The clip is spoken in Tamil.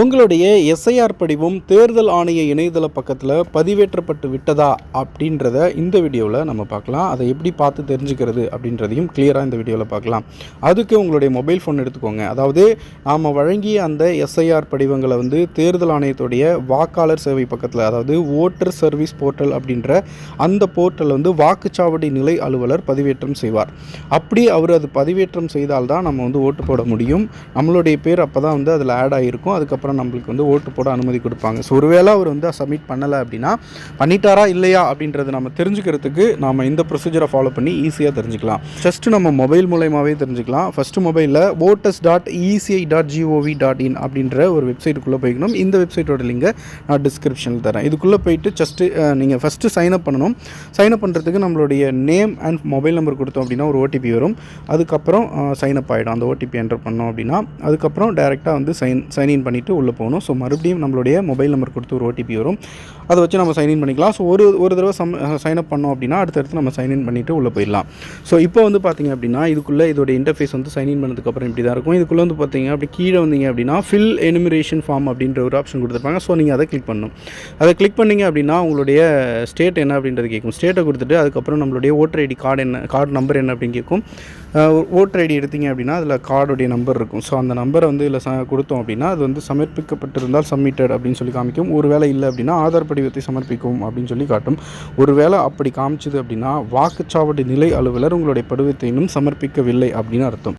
உங்களுடைய எஸ்ஐஆர் படிவம் தேர்தல் ஆணைய இணையதள பக்கத்தில் பதிவேற்றப்பட்டு விட்டதா அப்படின்றத இந்த வீடியோவில் நம்ம பார்க்கலாம். அதை எப்படி பார்த்து தெரிஞ்சுக்கிறது அப்படின்றதையும் கிளியராக இந்த வீடியோவில் பார்க்கலாம். அதுக்கு உங்களுடைய மொபைல் ஃபோன் எடுத்துக்கோங்க. அதாவது நாம் வழங்கிய அந்த எஸ்ஐஆர் படிவங்களை வந்து தேர்தல் ஆணையத்துடைய வாக்காளர் சேவை பக்கத்தில் அதாவது ஓட்டர் சர்வீஸ் போர்ட்டல் அப்படின்ற அந்த போர்ட்டல் வந்து வாக்குச்சாவடி நிலை அலுவலர் பதிவேற்றம் செய்வார். அப்படி அவர் அது பதிவேற்றம் செய்தால்தான் நம்ம வந்து ஓட்டு போட முடியும். நம்மளுடைய பேர் அப்போ தான் வந்து அதில் ஆட் ஆகிருக்கும் அதுக்கப்புறம் நம்மளுக்கு வந்து ஓட்டு போட அனுமதி கொடுப்பாங்க. ஸோ ஒருவேளை அவர் வந்து சப்மிட் பண்ணலை அப்படின்னா பண்ணிட்டாரா இல்லையா அப்படின்றத நம்ம தெரிஞ்சுக்கிறதுக்கு நாம் இந்த ப்ரொசீஜரை ஃபாலோ பண்ணி ஈஸியாக தெரிஞ்சுக்கலாம். ஃபஸ்ட்டு நம்ம மொபைல் மூலயமாவே தெரிஞ்சுக்கலாம். ஃபஸ்ட்டு மொபைலில் voters dot ECI dot gov dot in அப்படின்ற ஒரு வெப்சைட்டுக்குள்ளே போய்க்கணும். இந்த வெப்சைட்டோட லிங்கை நான் டிஸ்கிரிப்ஷனில் தரேன். இதுக்குள்ளே போயிட்டு ஜஸ்ட்டு நீங்கள் ஃபஸ்ட்டு சைன் அப் பண்ணணும். சைன் அப் பண்ணுறதுக்கு நம்மளுடைய நேம் அண்ட் மொபைல் நம்பர் கொடுத்தோம் அப்படின்னா ஒரு ஓடிபி வரும். அதுக்கப்புறம் சைன் அப் ஆகிடும் அந்த ஓடிபி என்டர் பண்ணோம் அப்படின்னா அதுக்கப்புறம் டேரெக்டாக வந்து சைன் சைன் இன் பண்ணிவிட்டு உள்ளே போகணும். ஸோ மறுபடியும் நம்மளுடைய மொபைல் நம்பர் கொடுத்து ஒரு ஓடிபி வரும். அதை வச்சு நம்ம சைன் இன் பண்ணிக்கலாம். ஸோ ஒரு ஒரு தடவை சம் சைன் அப் பண்ணோம் அப்படின்னா அடுத்தடுத்து நம்ம சைன் இன் பண்ணிவிட்டு உள்ளே போயிடலாம். ஸோ இப்போ வந்து பார்த்தீங்க அப்படின்னா இதுக்குள்ளே இதோட இன்டர்ஃபேஸ் வந்து சைன் இன் பண்ணதுக்கப்புறம் இப்படி தான் இருக்கும். இதுக்குள்ளே வந்து பார்த்தீங்க அப்படி கீழே வந்தீங்க அப்படின்னா ஃபில் எனிமிரேஷன் ஃபார்ம் அப்படின்ற ஒரு ஆப்ஷன் கொடுத்துருப்பாங்க. ஸோ நீங்கள் அதை கிளிக் பண்ணணும். அதை கிளிக் பண்ணீங்க அப்படின்னா உங்களுடைய ஸ்டேட் என்ன அப்படின்றது கேட்கும். ஸ்டேட்டை கொடுத்துட்டு அதுக்கப்புறம் நம்மளுடைய ஓட்டர் ஐடி கார்டு என்ன கார்டு நம்பர் என்ன அப்படின்னு கேட்கும். ஓட்டர் ஐடி எடுத்தீங்க அப்படின்னா அதில் கார்டுடைய நம்பர் இருக்கும். ஸோ அந்த நம்பரை வந்து இதில் ச கொடுத்தோம் அப்படின்னா அது வந்து சமர்ப்பிக்கப்பட்டிருந்தால் சப்மிட்டட் அப்படின்னு சொல்லி காமிக்கும். ஒரு வேலை இல்லை அப்படின்னா ஆதார் படிவத்தை சமர்ப்பிக்கும் அப்படின்னு சொல்லி காட்டும். ஒரு வேலை அப்படி காமிச்சது அப்படின்னா வாக்குச்சாவடி நிலை அலுவலர் உங்களுடைய படிவத்தை இன்னும் சமர்ப்பிக்கவில்லை அப்படின்னு அர்த்தம்.